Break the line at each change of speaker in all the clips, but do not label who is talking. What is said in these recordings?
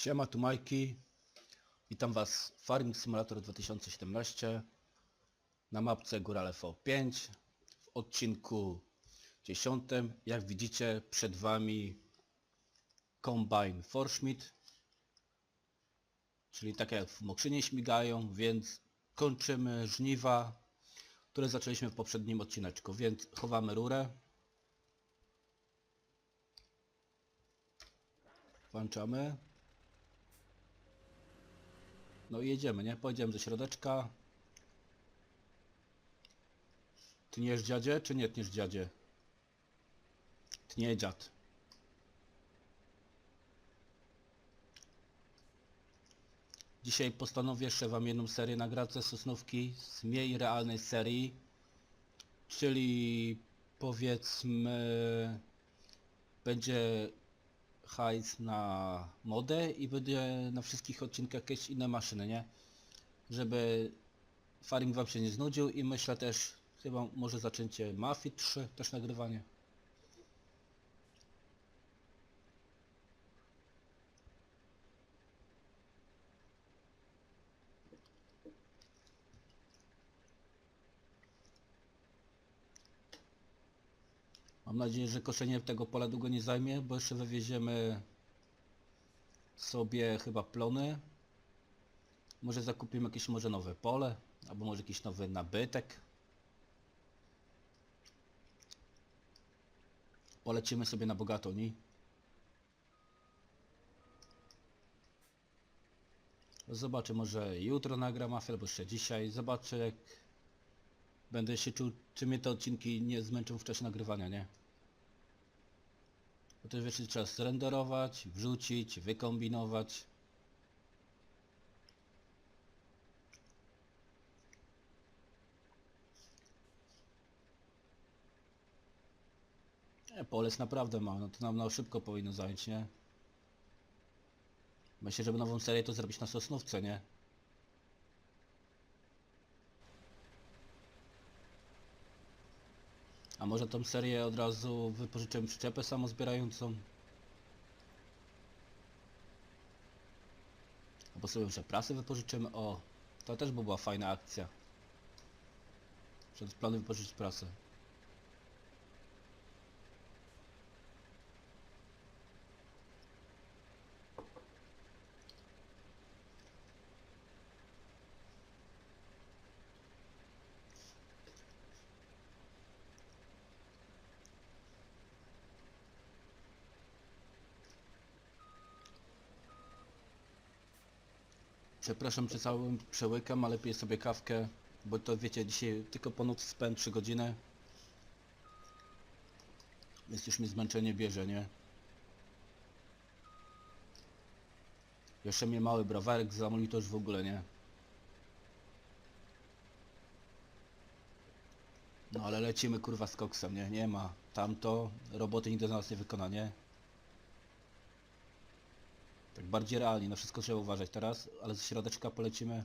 Siema, tu Majki. Witam Was w Farming Simulator 2017 na mapce Górale V5 w odcinku 10. Jak widzicie przed Wami Combine Forschmidt czyli tak jak w Mokrzynie śmigają, więc kończymy żniwa, które zaczęliśmy w poprzednim odcineczku, więc chowamy rurę. Włączamy. No i jedziemy, nie? Pojedziemy do środeczka. Tniesz dziadzie, czy nie tniesz dziadzie? Tnie dziad. Dzisiaj postanowię jeszcze Wam jedną serię nagrać ze Sosnówki z mniej realnej serii. Czyli powiedzmy będzie hajs na modę i będzie na wszystkich odcinkach jakieś inne maszyny, nie? Żeby faring wam się nie znudził i myślę też chyba może zaczęcie Mafii 3 też nagrywanie. Nadzieję, że koszenie tego pola długo nie zajmie, bo jeszcze wywieziemy sobie chyba plony. Może zakupimy jakieś może nowe pole, albo może jakiś nowy nabytek. Polecimy sobie na bogato, nie? Zobaczę, może jutro nagram mafię, albo jeszcze dzisiaj. Zobaczę jak będę się czuł, czy mnie te odcinki nie zmęczą w czasie nagrywania, nie? Bo to wiesz, trzeba zrenderować, wrzucić, wykombinować. Nie, pole jest naprawdę małe, no to nam na szybko powinno zająć, nie? Myślę, żeby nową serię to zrobić na Sosnówce, nie? A może tą serię od razu wypożyczymy przyczepę samozbierającą? Albo sobie jeszcze prasę wypożyczymy. O, to też by była fajna akcja. Przed plany wypożyczyć prasę. Przepraszam, czy całym przełykam, ale piję sobie kawkę, bo to wiecie, dzisiaj tylko po nocy spęd 3 godziny. Więc już mi zmęczenie bierze, nie? Jeszcze mnie mały browarek zamówił, to już w ogóle nie. No ale lecimy kurwa z koksem, nie? Nie ma. Tamto, roboty nigdy za nas nie wykona, nie? Tak bardziej realnie, na wszystko trzeba uważać teraz, ale ze środeczka polecimy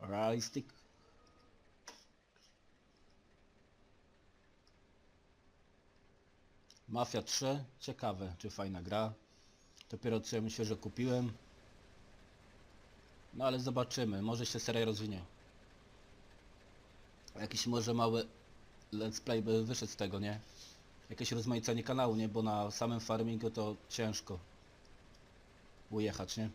realistic. Mafia 3, ciekawe, czy fajna gra. Dopiero co myślę, że kupiłem. No ale zobaczymy, może się seria rozwinie. Jakiś może mały let's play by wyszedł z tego, nie? Jakieś rozmaicenie kanału, nie? Bo na samym farmingu to ciężko ujechać, nie?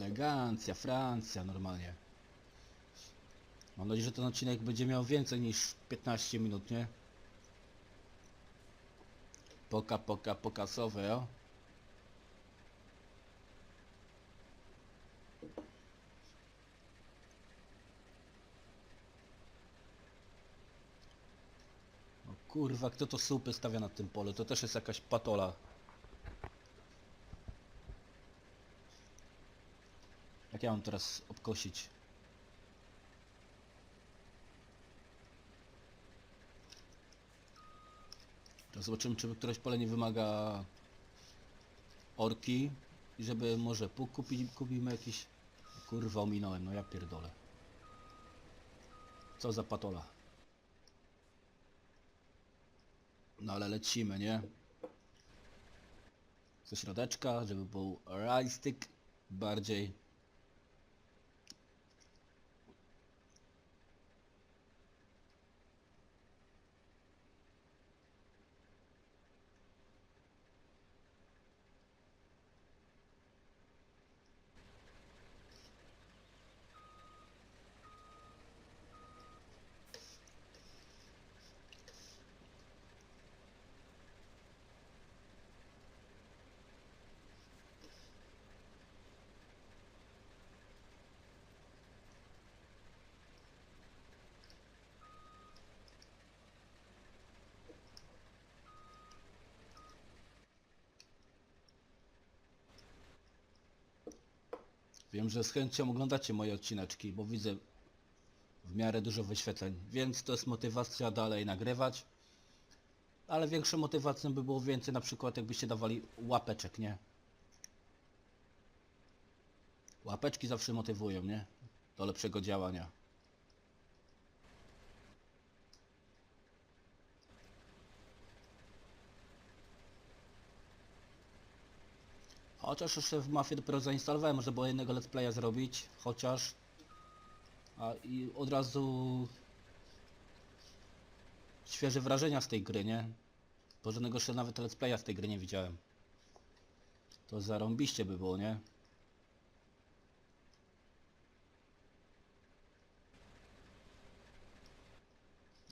Elegancja, Francja, normalnie. Mam nadzieję, że ten odcinek będzie miał więcej niż 15 minut, nie? Poka, poka, pokasowe, o. Kurwa, kto to słupy stawia na tym polu? To też jest jakaś patola. Jak ja mam teraz obkosić? To zobaczymy, czy któreś pole nie wymaga orki i żeby może puk kupić, kupimy jakiś... Kurwa, ominąłem, no ja pierdolę. Co za patola. No ale lecimy, nie? Ze środeczka, żeby był realistic bardziej. Wiem, że z chęcią oglądacie moje odcineczki, bo widzę w miarę dużo wyświetleń, więc to jest motywacja dalej nagrywać. Ale większą motywacją by było więcej na przykład jakbyście dawali łapeczek, nie? Łapeczki zawsze motywują, nie? Do lepszego działania. Chociaż jeszcze w Mafii dopiero zainstalowałem, może było jednego let's playa zrobić, chociaż... A i od razu... Świeże wrażenia z tej gry, nie? Bo żadnego jeszcze nawet let's playa z tej gry nie widziałem. To zarąbiście by było, nie?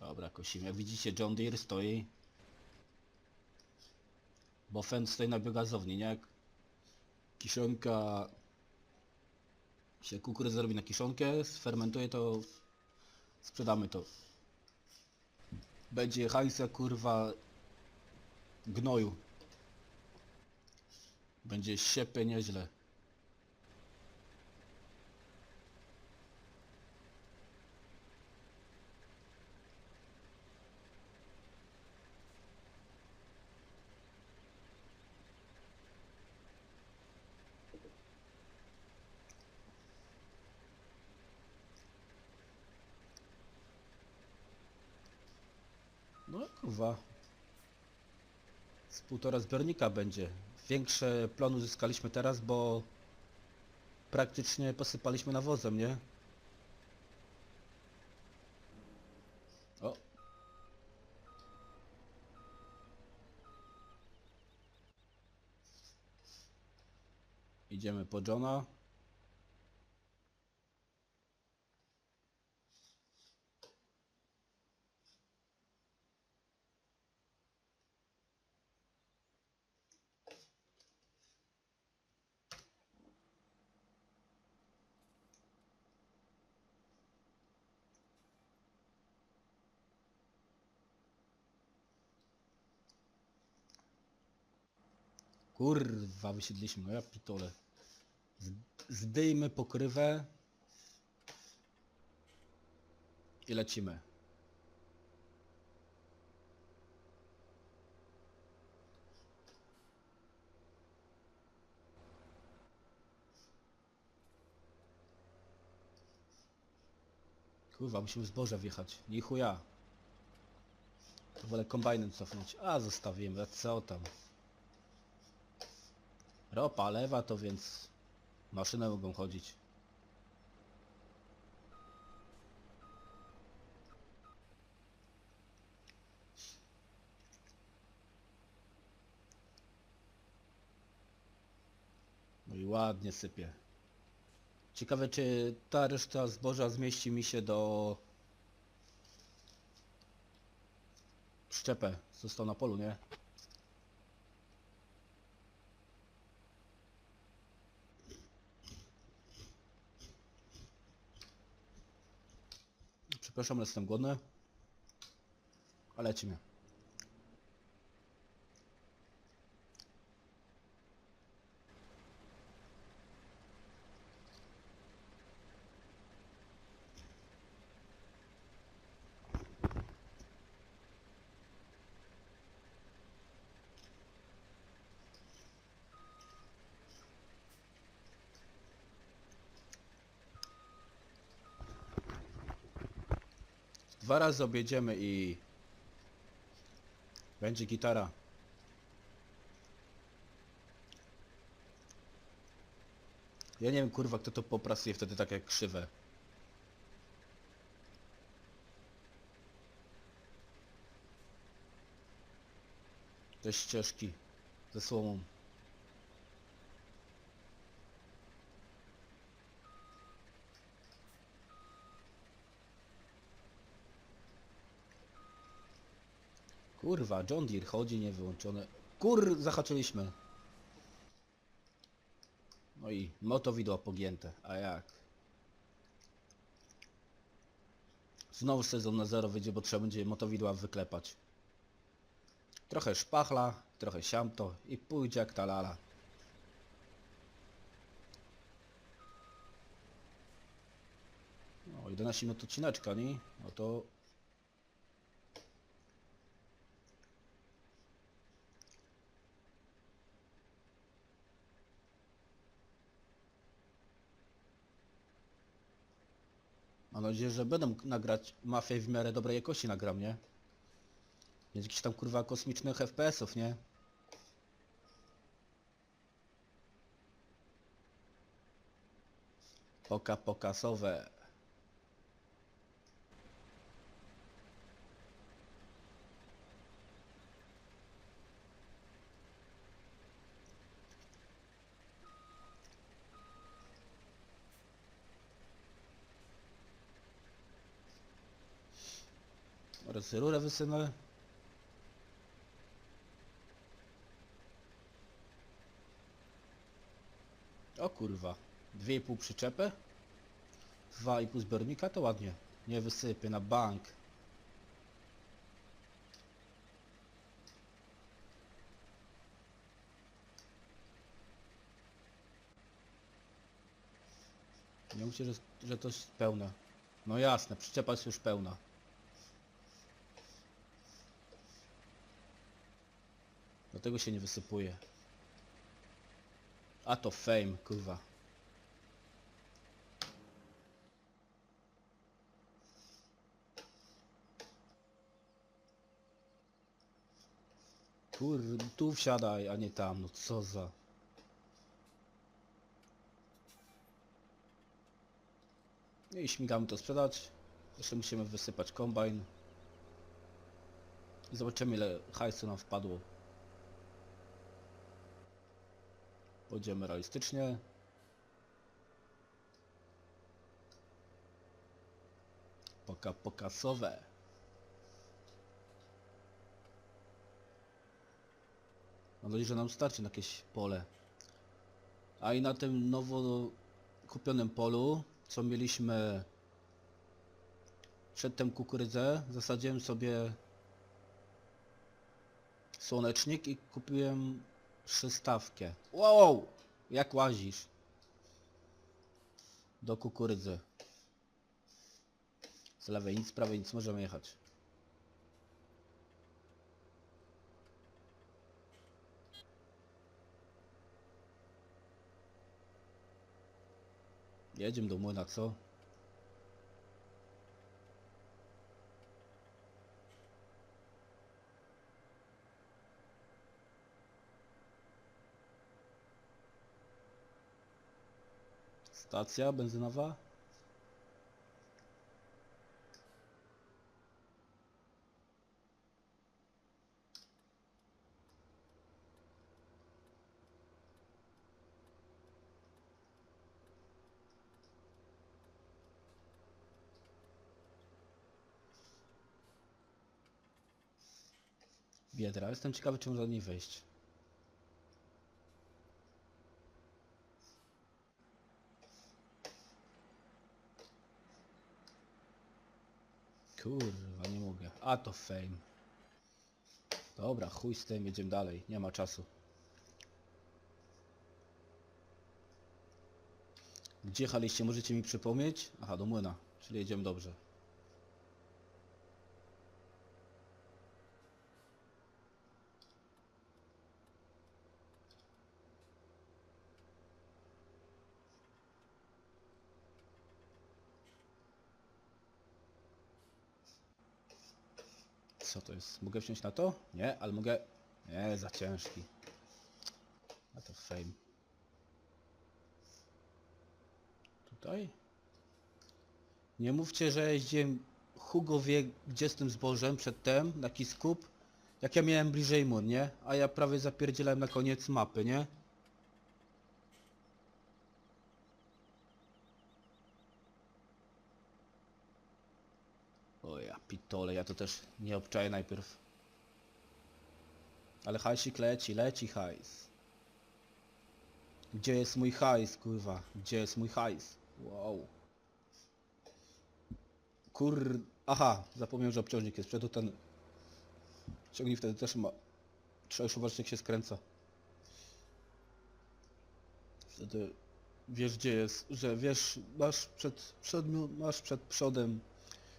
Dobra, kosimy. Jak widzicie John Deere stoi. Bo Fen stoi na biogazowni, nie? Jak kiszonka się kukurydza zrobi na kiszonkę, sfermentuje to sprzedamy to. Będzie hajsa kurwa gnoju. Będzie siepie nieźle. No kurwa. Z półtora zbiornika będzie. Większe plon uzyskaliśmy teraz, bo praktycznie posypaliśmy nawozem, nie? O. Idziemy po Johna. Kurwa, wysiedliśmy, no ja pitole. Zdejmy pokrywę. I lecimy. Kurwa, musimy zboże wjechać. Nie chuja. To wolę kombajnem cofnąć. A, zostawimy, co tam. Ropa lewa to więc maszyny mogą chodzić. No i ładnie sypie. Ciekawe czy ta reszta zboża zmieści mi się do szczepę. Został na polu, nie? Przepraszam, ale jestem głodny. Ale lecimy. Dwa razy objedziemy i... Będzie gitara. Ja nie wiem kurwa kto to poprasuje wtedy tak jak krzywe. Te ścieżki ze słomą. Kurwa, John Deere chodzi niewyłączone. Kur, zahaczyliśmy. No i motowidła pogięte, a jak? Znowu sezon na zero wyjdzie, bo trzeba będzie motowidła wyklepać. Trochę szpachla, trochę siamto i pójdzie jak ta lala. No, 11 minut odcineczka, nie? No to... nadzieję, że mógł nagrać mafię w miarę dobrej jakości nagram, nie? Więc jakichś tam kurwa kosmicznych FPS-ów, nie? Poka pokasowe. Oraz rurę wysunę. O kurwa. Dwie i pół przyczepy? Dwa i pół zbiornika to ładnie. Nie wysypię na bank. Nie mówcie, że, że to jest pełne. No jasne, przyczepa jest już pełna. Dlatego się nie wysypuje. A to fame, kurwa. Kur, tu wsiadaj, a nie tam, no co za... No i śmigamy to sprzedać. Jeszcze musimy wysypać kombajn. I zobaczymy ile hajsu nam wpadło. Pójdziemy realistycznie. Poka pokasowe. Mam nadzieję, że nam starczy na jakieś pole. A i na tym nowo kupionym polu, co mieliśmy przedtem kukurydzę, zasadziłem sobie słonecznik i kupiłem przystawkę. Wow! Jak łazisz? Do kukurydzy. Z lewej nic, z prawej nic, możemy jechać. Jedziemy do młyna, co? Stacja benzynowa? Biedra. Jestem ciekawy, czy można do niej wejść. Kurwa, nie mogę. A to fame. Dobra, chuj z tym, jedziemy dalej. Nie ma czasu. Gdzie jechaliście? Możecie mi przypomnieć? Aha, do młyna. Czyli jedziemy dobrze. Jest? Mogę wsiąść na to? Nie, ale mogę... Nie, za ciężki. A to fame. Tutaj? Nie mówcie, że jeździłem Hugo wie gdzie z tym zbożem przedtem, na skup. Jak ja miałem bliżej mur, nie? A ja prawie zapierdzielałem na koniec mapy, nie? O ja pitole, ja to też nie obczaję najpierw. Ale hajsik leci, leci hajs. Gdzie jest mój hajs, kurwa? Gdzie jest mój hajs? Wow. Kur... Aha, zapomniałem, że obciążnik jest. Przodu ten... Ciągnik wtedy też ma... Trzeba już uważać jak się skręca. Wtedy wiesz gdzie jest, że wiesz, masz przed, przed, masz przed przodem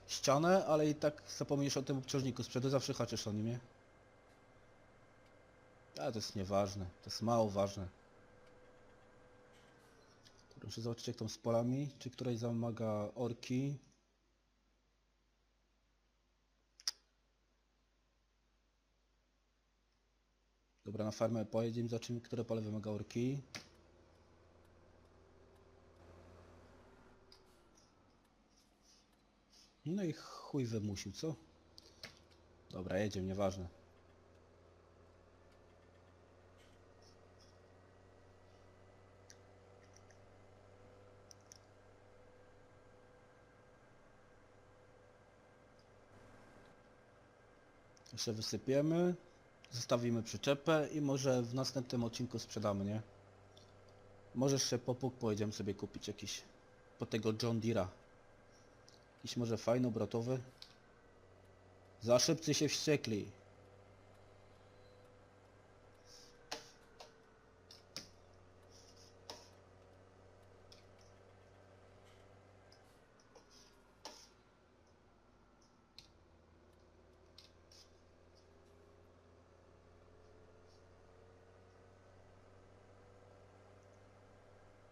ścianę, ale i tak zapomniesz o tym obciążniku z przodu, zawsze haczysz o nim, nie? Ale to jest nieważne, to jest mało ważne. Muszę zobaczyć jak tam z polami, czy której zamaga orki. Dobra, na farmę pojedziemy, zobaczymy, które pole wymaga orki. No i chuj wymusił, co? Dobra, jedziemy, nieważne. Jeszcze wysypiemy, zostawimy przyczepę i może w następnym odcinku sprzedamy, nie? Może jeszcze po puk pojedziemy sobie kupić jakiś po tego John Deere'a. Jakiś może fajny, obrotowy. Za szybcy się wściekli.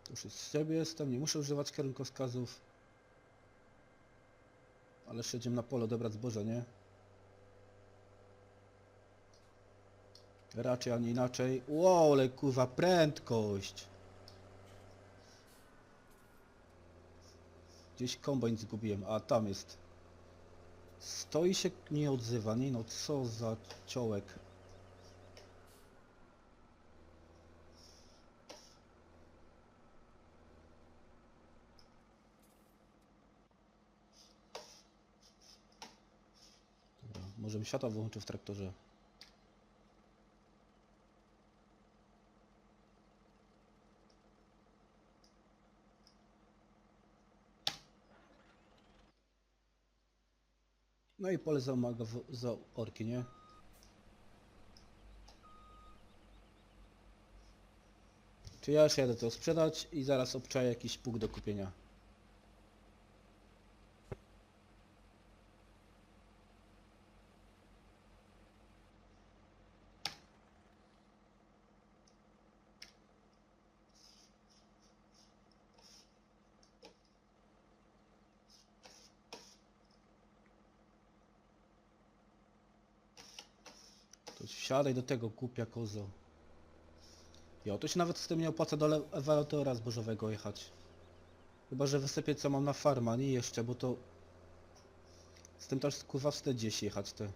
Już z siebie jestem, nie muszę używać kierunkowskazów. Ale jeszcze na pole odebrać zboże, nie? Raczej, a nie inaczej. Wow, ale kurwa prędkość! Gdzieś kombajn zgubiłem, a tam jest. Stoi się, nie odzywa, nie no, co za ciołek. Może bym światła wyłączył w traktorze. No i pole zamaga za orki, nie? Czy ja już jadę to sprzedać i zaraz obczaję jakiś pług do kupienia. Wsiadaj do tego głupia kozo. Jo, to się nawet z tym nie opłaca do ewaluatora zbożowego jechać. Chyba, że wysypię co mam na farma, nie jeszcze, bo to... Z tym też kurwa wstyd gdzieś jechać te.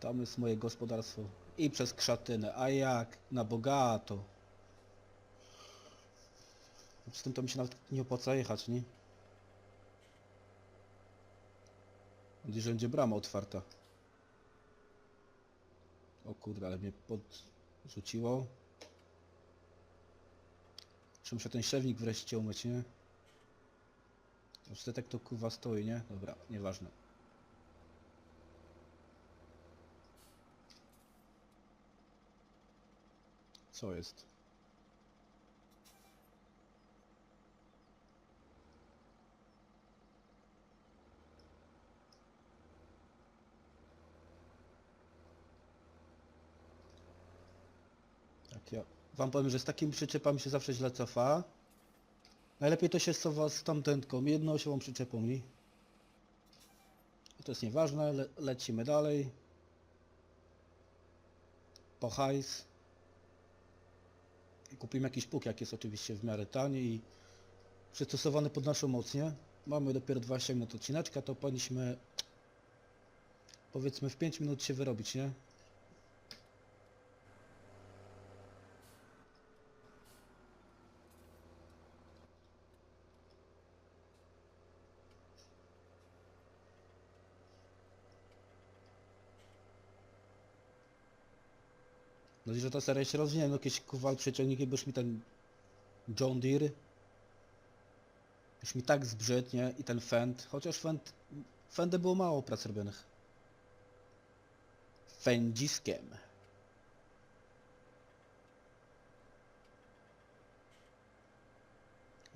Tam jest moje gospodarstwo. I przez krzatynę, a jak? Na bogato. Z tym to mi się nawet nie opłaca jechać, nie? Gdzieś będzie brama otwarta. O kurde, ale mnie podrzuciło. Czy muszę ten szewnik wreszcie umyć, nie? Ostatek to kurwa stoi, nie? Dobra, nieważne. Co jest? Tak, ja wam powiem, że z takimi przyczepami się zawsze źle cofa. Najlepiej to się sowa z tamtętką, jednoosiową przyczepą, nie? To jest nieważne, le lecimy dalej. Po hajs. I kupimy jakiś puk, jak jest oczywiście w miarę tani i przystosowany pod naszą moc, nie? Mamy dopiero 20 minut odcineczka, to powinniśmy powiedzmy w 5 minut się wyrobić, nie? No i że ta seria się rozwinie, no jakieś kuwal przeciągniki, bo już mi ten John Deere już mi tak zbrzydł, nie? I ten Fend, chociaż Fend, Fendy było mało prac robionych. Fendziskiem.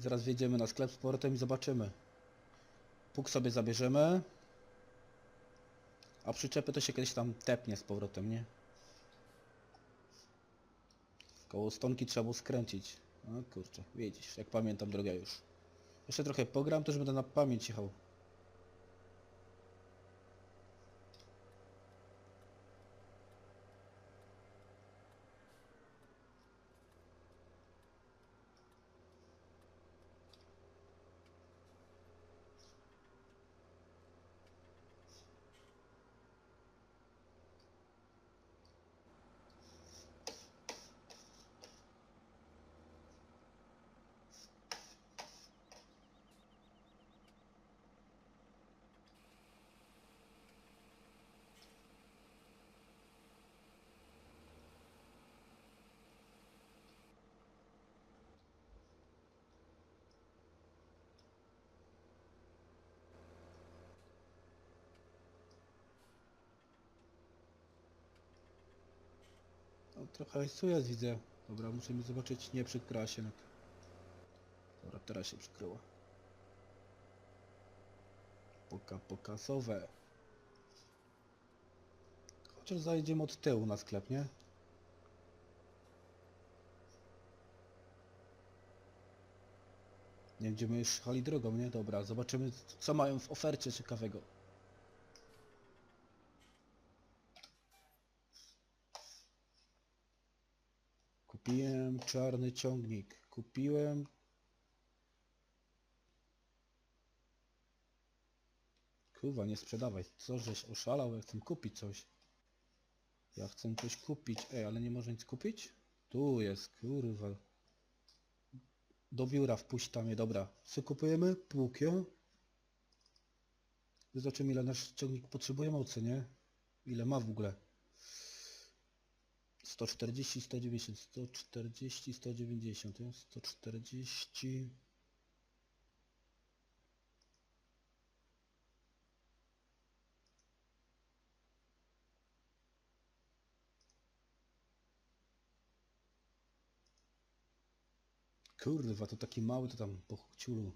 Zaraz wjedziemy na sklep z portem i zobaczymy. Puk sobie zabierzemy. A przyczepy to się kiedyś tam tepnie z powrotem, nie? Koło stonki trzeba było skręcić. O kurczę, widzisz, jak pamiętam drogę już. Jeszcze trochę pogram, to już będę na pamięć jechał. Trochę hajsu jest, widzę. Dobra, muszę mi zobaczyć, nie przykryła się. Dobra, teraz się przykryła. Poka, pokasowe. Chociaż zajdziemy od tyłu na sklep, nie? Nie będziemy już jechali drogą, nie? Dobra, zobaczymy co mają w ofercie ciekawego. Kupiłem czarny ciągnik. Kupiłem... Kurwa, nie sprzedawaj. Co żeś oszalał? Ja chcę kupić coś. Ja chcę coś kupić. Ej, ale nie można nic kupić? Tu jest, kurwa. Do biura wpuść tam je, dobra. Co kupujemy? Płukio. Zobaczymy ile nasz ciągnik potrzebuje mocy, nie? Ile ma w ogóle. 140, 190, 140, 190, nie? 140... Kurwa, to taki mały to tam po ciulu.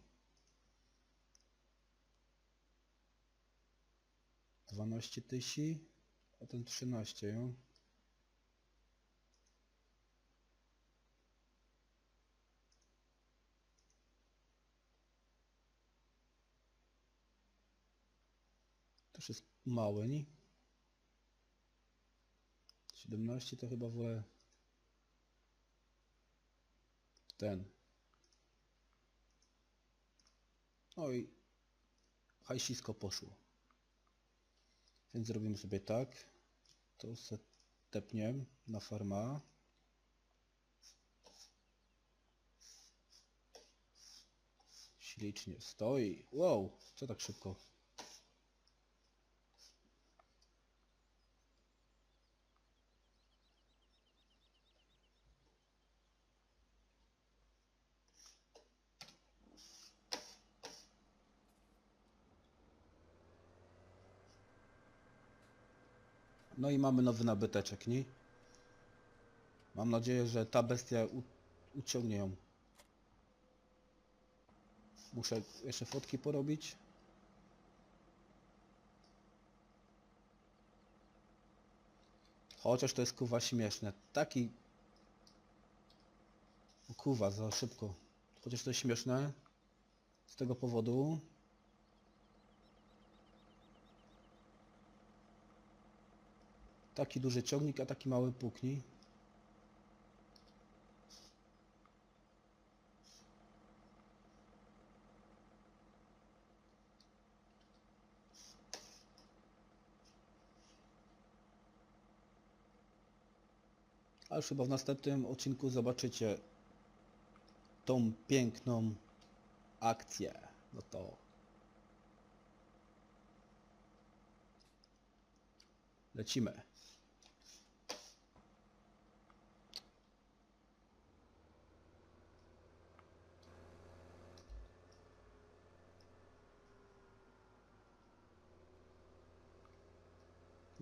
12 tysięcy, a ten 13, jo? Też jest mały, nie? 17 to chyba wolę ten. Oj, hajsisko poszło. Więc zrobimy sobie tak. To se tepniem na farma. Ślicznie stoi. Wow, co tak szybko? No i mamy nowy nabyteczek, nie? Mam nadzieję, że ta bestia uciągnie ją. Muszę jeszcze fotki porobić. Chociaż to jest kuwa śmieszne. Taki... Kuwa, za szybko. Chociaż to jest śmieszne. Z tego powodu. Taki duży ciągnik, a taki mały płukni. A już chyba w następnym odcinku zobaczycie tą piękną akcję. No to lecimy.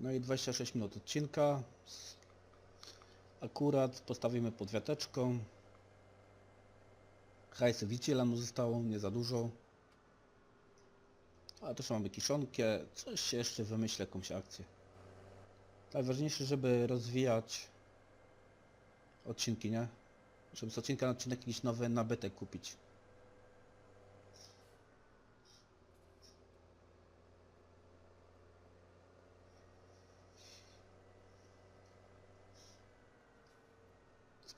No i 26 minut odcinka. Akurat postawimy pod wiateczką. Hajsy mu zostało, nie za dużo. A też mamy kiszonkę, coś jeszcze wymyślę, jakąś akcję. Najważniejsze, żeby rozwijać odcinki, nie? Żeby z odcinka na odcinek jakiś nowy nabytek kupić.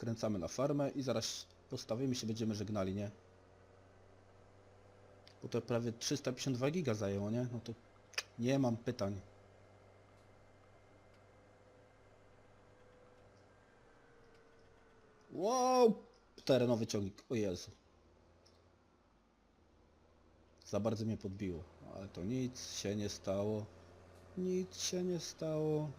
Skręcamy na farmę i zaraz postawimy się, będziemy żegnali, nie? Bo to prawie 352 giga zajęło, nie? No to nie mam pytań. Wow! Terenowy ciągnik, o Jezu. Za bardzo mnie podbiło, ale to nic się nie stało. Nic się nie stało.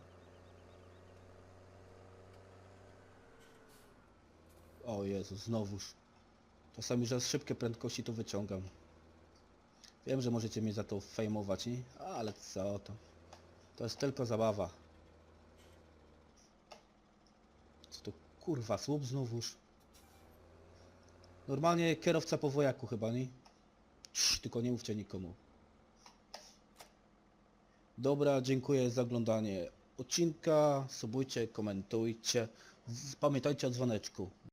O Jezu, znowuż. Czasami, że z szybkie prędkości to wyciągam. Wiem, że możecie mnie za to fejmować, nie? Ale co to? To jest tylko zabawa. Co to kurwa, słup znowuż? Normalnie kierowca po wojaku chyba, nie? Tylko nie mówcie nikomu. Dobra, dziękuję za oglądanie odcinka. Subujcie, komentujcie. Pamiętajcie o dzwoneczku.